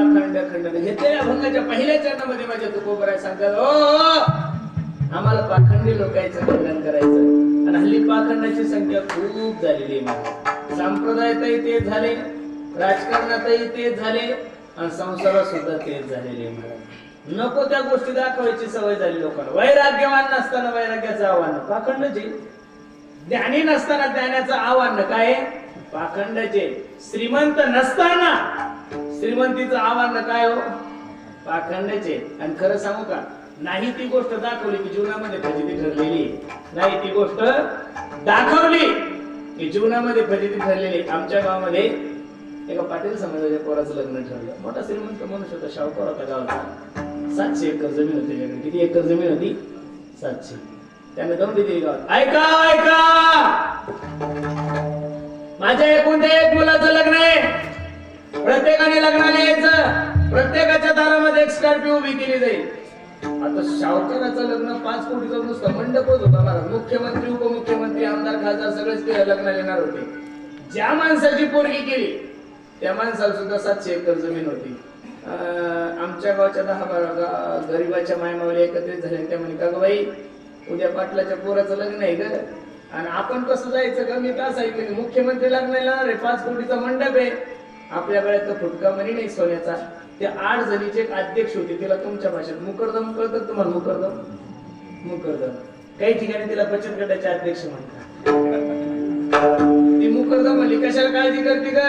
अखंड खंडन घेतलेल्या अभंगाच्या पहिल्या चरणामध्ये माझ्या तुकोबराय सांगतात. ओ आम्हाला पाखंडी लोकांचं खंडन करायचं. आणि हल्ली पाखंडाची संख्या खूप झालेली आहे संप्रदायातही तेच झाले राजकारणातही तेच झाले आणि संसारात सुद्धा तेच झालेले महाराज नको त्या गोष्टी दाखवायची सवय झाली लोकांना. वैराग्यवान नसताना वैराग्याचं आव्हान. पाखंडचे ज्ञानी नसताना ज्ञानाचं आव्हान काय? पाखंडचे. श्रीमंत नसताना श्रीमंतीचं आव्हान काय हो? पाखंडाचे. आणि खरं सांगू का नाही ती गोष्ट दाखवली की जीवनामध्ये फजिती ठरलेली नाही ती गोष्ट दाखवली की जीवनामध्ये फजिती ठरलेली आमच्या गावामध्ये एका पाटील समाजाच्या पोराचं लग्न ठरलं. मोठा श्रीमंत मनुष्य होता शाहूकार होता गावाचा. सातशे एकर जमीन होती त्याच्याकडे किती एकर जमीन होती? सातशे. त्याने दौंडी दिली गावात. ऐका ऐका! माझ्या एकूण एक मुलाचं लग्न आहे. प्रत्येकाने लग्नाला यायचं. प्रत्येकाच्या दारामध्ये एक स्कॉर्पिओ उभी केली जाईल. आता शावकराचं लग्न पाच कोटीचं नुसतं मंडपच होता मला. मुख्यमंत्री उपमुख्यमंत्री आमदार खासदार सगळेच ते लग्नाला येणार होते. ज्या माणसाची पोरगी केली त्या माणसाला सुद्धा सातशे एकर जमीन होती. आमच्या गावच्या दहा बारा गा- गरिबाच्या मायमावली एकत्रित झाल्या. त्या म्हणे का बाई उद्या पाटलाच्या पोराचं लग्न आहे ग. आणि आपण कसं जायचं का मी का सांगितलं मुख्यमंत्री लग्नाला येणार आहे. पाच कोटीचा मंडप आहे. आपल्याकडे तर फुटका मनी नाही सोन्याचा. ते आठ जणीचे एक अध्यक्ष होते तिला तुमच्या भाषेत मुकरदम कळतं तुम्हाला मुकरदम? मुकरदम. काही ठिकाणी तिला बचत गटाचे अध्यक्ष म्हणतात. ती मुकरदम म्हणली कशाला काळजी करते का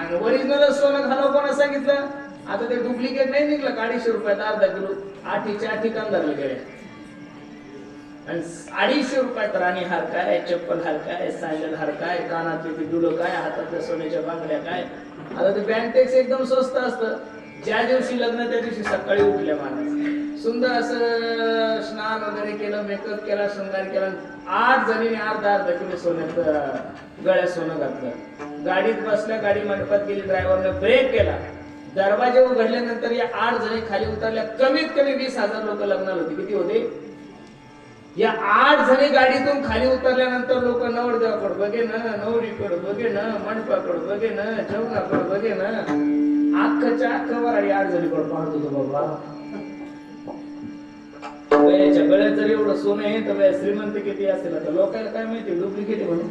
आणि ओरिजिनल सोनं घालावं कोणा सांगितलं? आता ते डुप्लिकेट नाही निघलं अडीचशे रुपयात अर्धा किलो आठीच्या आठी कांदारले गेल्या. अडीचशे रुपयात राणी हार काय चप्पल हार काय सँडल हार काय कानातले ते डुलं काय हातातल्या सोन्याच्या बांगड्या काय. आता ते बँटेक्स एकदम स्वस्त असतं. ज्या दिवशी लग्न त्या दिवशी सकाळी उठल्या माणूस. सुंदर असं स्नान वगैरे केलं मेकअप केला शृंगार केला आठ जणीने अर्धा अर्धा किलो सोन्यात गळ्यात सोनं घातलं. गाडीत बसल्या गाडी मंडपात गेली ड्रायव्हरने ब्रेक केला. दरवाजे उघडल्यानंतर या आठ जणी खाली उतरल्या. कमीत कमी वीस हजार लोक लग्नाला होते. किती होते? या आठ जणी गाडीतून खाली उतरल्यानंतर लोक नवरदेवाकडे बघे ना नवरीकडे बघे ना मंडपाकडे बघे ना जेवणाकडे बघे ना. अख्खच्या अख्ख वराडी आठ जणीकडे पाहत होतो बाबा. वयाच्या गळ्यात जर एवढं सोनं आहे तर वया श्रीमंत किती असेल आता? लोकांना काय माहिती डुप्लिकेट आहे म्हणून.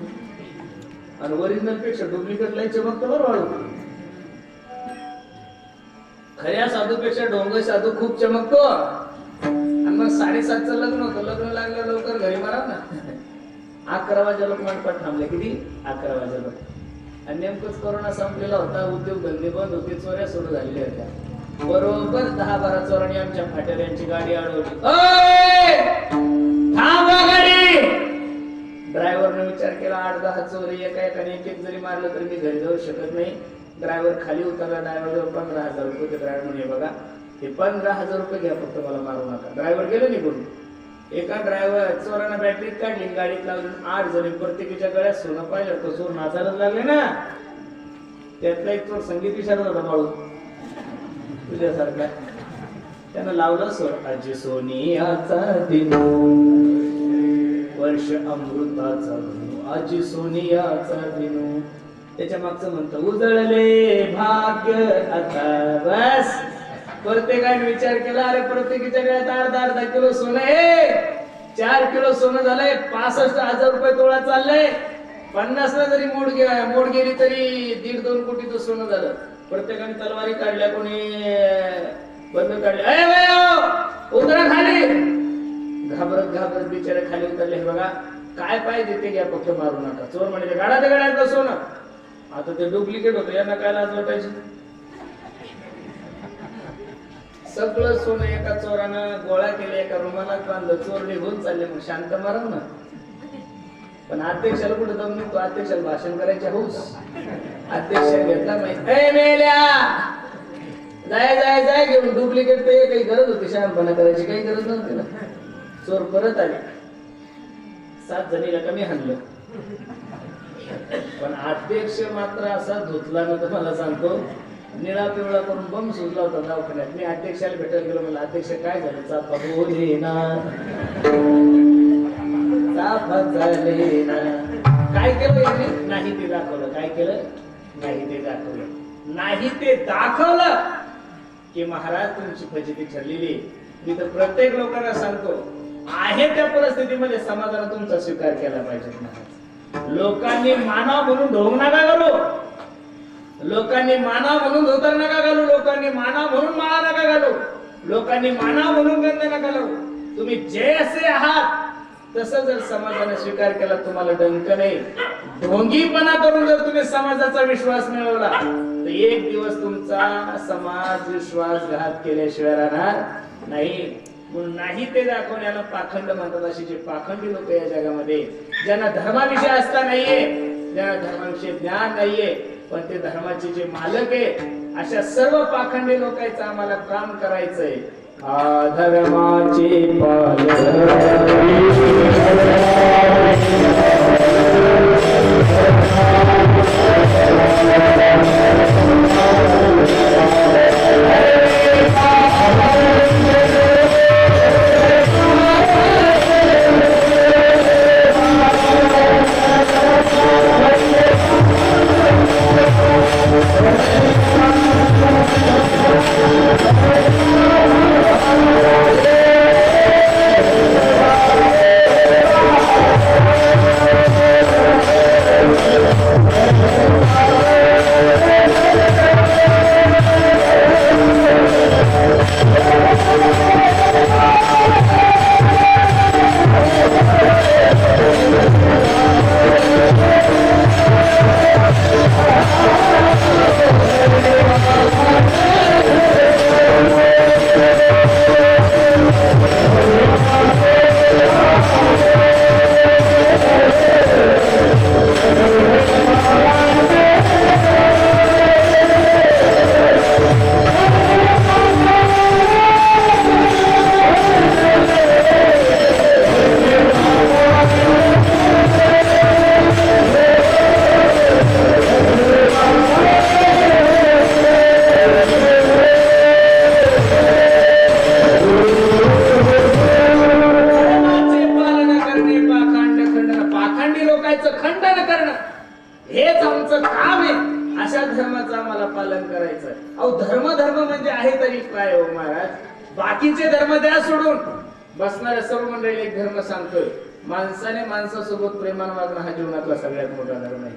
आणि ओरिजिनलपेक्षा डुप्लिकेट लय चमकतं बरं वाढू खऱ्या साधूपेक्षा डोंगर साधू खूप चमकतो. मग साडेसातचं लग्न होतं. लग्न लागलं लवकर घरी मारा ना. अकरा वाजे लोक मंडपात थांबले. किती? अकरा वाजे लोक. आणि नेमकंच कोरोना संपलेला होता. उद्योग धंदे बंद होते. चोऱ्या सुरू झालेल्या होत्या. बरोबर दहा बारा चोरांनी आमच्या फाट्यावर यांची गाडी अडवली. ओय! ड्रायव्हरने विचार केला. आठ दहा चोरी एका एकाने एक एक जरी मारलं तरी मी घरी जाऊ शकत नाही. ड्रायव्हर खाली उतरला. ड्रायव्हर पंधरा हजार रुपये ते ड्रायव्हर म्हणे बघा. हे पंधरा हजार रुपये घ्या फक्त मला मारू नका. ड्रायव्हर गेलो निघून एका ड्रायव्हर चोरानं बॅटरीत काढली गाडीत लावून आठ जणी प्रत्येकीच्या गळ्यात सोनं पाहिलं तो चोर नाचायलाच लागले ना. त्यातला एक चोर संगीत विचारत होता बाळू. तुझ्यासारखा. त्यानं लावलं सोड आजी सोनियाचा दिन. वर्ष अमृताचा धनु आजी सोनियाचा दिनू. त्याच्या मागचं म्हणतं उजळले भाग्य आता बस. प्रत्येकाने विचार केला अरे प्रत्येकीच्या गळ्यात अर्धा अर्धा किलो सोनं हे चार किलो सोनं झालंय पासष्ट हजार रुपये तोळा चाललंय. पन्नासला जरी मोड गे- मोड गेली तरी दीड दोन कोटीचं सोनं झालं. प्रत्येकाने तलवारी काढल्या कोणी बंद काढल्या. अय बायो, उतरा खाली. घाबरत घाबरत बिचारे खाली उतरले. हे बघा काय पाहिजे ते घ्या फक्त मारू नका चोर म्हणजे गाडा ते गाड्यात सोनं. आता ते डुप्लिकेट होतं यांना काय लाज वाटायची? सगळं सोनं एका चोरानं गोळा केले एका रुमालात बांधलं चोर निघून चालले मग शांत मारा ना. पण अध्यक्षाला कुठं दम निघतो? अध्यक्षाला भाषण करायचे हौस. अध्यक्ष घेतला माहिती जाय जाय जाय घेऊन डुप्लिकेट ते काही गरज होती. शहाणपणा करायची काही गरज नव्हती ना. चोर परत आले. सात जणीला कमी हल्लं पण अध्यक्ष मात्र असा धुतला ना तुम्हाला सांगतो निळा पिवळा करून बम सुजला होता दवाखान्यात. मी अध्यक्षाला भेटायला गेलो मला अध्यक्ष काय झालं? चापा बोले झाले काय केलं यांनी? नाही ते दाखवलं. काय केलं? नाही ते दाखवलं. नाही ते दाखवलं की महाराज तुमची फजिती ठरलेली मी तर प्रत्येक लोकांना सांगतो आहे त्या परिस्थितीमध्ये समाजाला तुमचा स्वीकार केला पाहिजे महाराज. लोकांनी मानव म्हणून ढोंग नका करू लोकांनी मानव म्हणून धोतर नका घालू लोकांनी मानव म्हणून माळा नका घालू लोकांनी मानव म्हणून गंध नका घालू. तुम्ही जे असे आहात तसं जर समाजाने स्वीकार केला तुम्हाला डंक नाही. ढोंगीपणा करून जर तुम्ही समाजाचा विश्वास मिळवला तर एक दिवस तुमचा समाज विश्वासघात केल्याशिवाय राहणार नाही. नाही ते दाखवण्याला पाखंड म्हणतात अशी जे पाखंडी लोक या जगामध्ये ज्यांना धर्माविषयी असता नाहीये ज्यांना धर्माविषयी ज्ञान नाहीये पण ते धर्माचे जे मालक आहे अशा सर्व पाखंडी लोकांचं आम्हाला काम करायचंय. धर्माचे धर्माचे माणसाचे धर्म द्या सोडून. बसणाऱ्या सर्व मंडळी एक धर्म सांगतोय. माणसाने माणसासोबत प्रेमानं वागणं हा जीवनातला सगळ्यात मोठा धर्म आहे.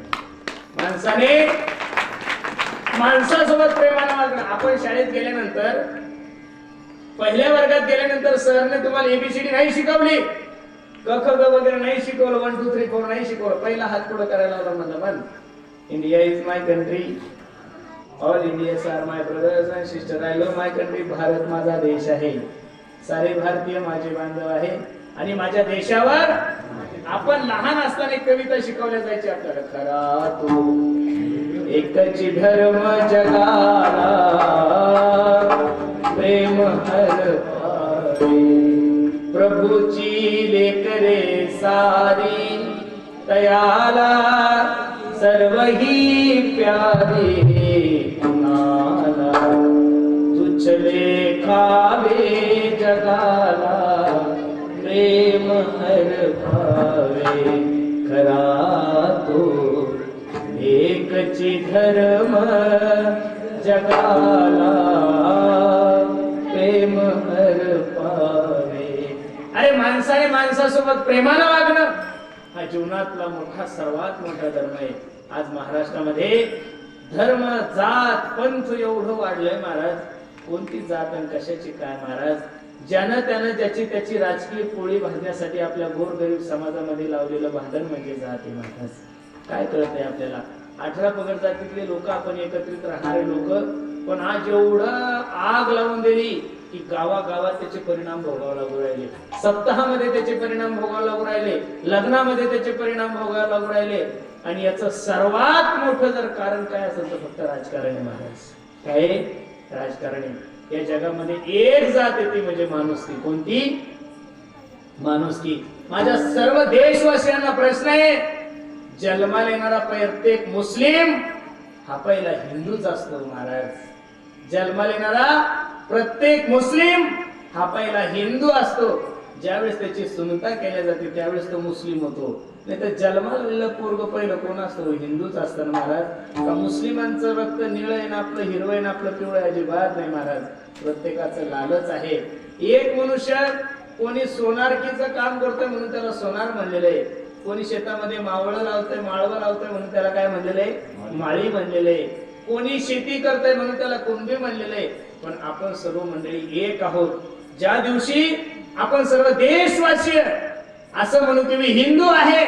माणसाने माणसासोबत प्रेमानं वागणं. आपण शाळेत गेल्यानंतर पहिल्या वर्गात गेल्यानंतर सरने तुम्हाला एबीसीडी नाही शिकवली. क ख ग वगैरे नाही शिकवलं. वन टू थ्री फोर नाही शिकवलं. पहिला हात पुढे करायला लावला म्हणलं मन India is my country all Indians are my brothers and sister I love my country Bharat माझा देश आहे. सारे भारतीय माझे बांधव आहे. आणि माझ्या देशावर आपण लहान असताना एक कविता शिकवल्या जायची आपल्याला खरा तू एकच धर्म जगाला प्रेम हर प्रभूची लेकरे सारी तयाला सर्व ही प्यारी जगाला प्रेम हर भावे खरा तो एकची धर्म जगाला. प्रेम हर पावे अरे माणसाने माणसासोबत प्रेमानं वागणं हा जीवनातला मोठा सर्वात मोठा धर्म आहे. आज महाराष्ट्रामध्ये धर्म जात पंथ एवढं वाढलंय महाराज. कोणती जात आणि कशाची काय महाराज? ज्यानं त्यानं ज्याची त्याची राजकीय पोळी भाजण्यासाठी आपल्या गोरगरीब समाजामध्ये लावलेलं भांडण म्हणजे जाती महाराज काय कळत नाही आपल्याला? अठरा पगड जातीतले लोक आपण एकत्रित राहणारे लोक पण आज एवढं आग लावून दिली की गावागावात त्याचे परिणाम भोगावे लागू राहिले. सप्ताहामध्ये त्याचे परिणाम भोगावे लागू राहिले. लग्नामध्ये त्याचे परिणाम भोगावे लागू राहिले. आणि याचं सर्वात मोठं जर कारण काय असेल तर फक्त राजकारण आहे महाराज काय? आहे? राजकारण आहे. या जगामध्ये एक जात येते म्हणजे माणुसकी. कोणती? माणुसकी. माझ्या सर्व देशवासियांना प्रश्न आहे जन्माला येणारा प्रत्येक मुस्लिम हा पहिला हिंदूच असतो महाराज. जन्माला येणारा प्रत्येक मुस्लिम हा पहिला हिंदू असतो. ज्यावेळेस त्याची सुनता केल्या जाते त्यावेळेस तो मुस्लिम होतो. नाही तर जन्माला पोरग पहिलं कोण असतं? हिंदूच असतं ना महाराज. का मुस्लिमांचं रक्त निळ आहे ना आपलं हिरवं आहे ना आपलं पिवळं आहे? अजिबात नाही महाराज. प्रत्येकाचं लालच आहे. एक मनुष्य कोणी सोनारकीचं काम करतोय म्हणून त्याला सोनार म्हणलेलं आहे. कोणी शेतामध्ये मावळं लावतंय माळवं लावतंय म्हणून त्याला काय म्हणलेलं आहे? माळी. म्हणलेलं आहे. कोणी शेती करतंय म्हणून त्याला कुंभी म्हणलेलं आहे? पण आपण सर्व मंडळी एक आहोत. ज्या दिवशी आपण सर्व देशवासी असं म्हणू की मी हिंदू आहे.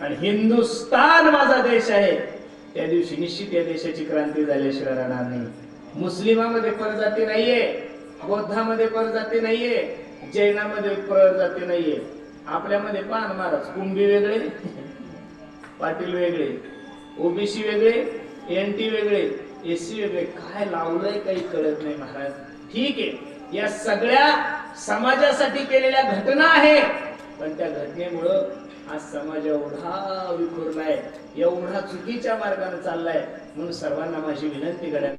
आणि हिंदुस्तान माझा देश आहे. त्या दिवशी निश्चित या देशाची क्रांती झाल्याशिवाय राहणार नाही. मुस्लिमामध्ये परजाती नाहीये बौद्धामध्ये परजाती नाहीये जैनामध्ये परजाती नाहीये. आपल्यामध्ये पान महाराज कुंभी वेगळे पाटील वेगळे ओबीसी वेगळे एन टी वेगळे एससी वेगळे. काय लावलंय काही कळत नाही महाराज. ठीक आहे या सगळ्या समाजासाठी केलेल्या घटना आहेत. पण त्या घटनेमुळं आज समाज एवढा विखुरलाय एवढा चुकीच्या मार्गाने चाललाय म्हणून सर्वांना माझी विनंती करा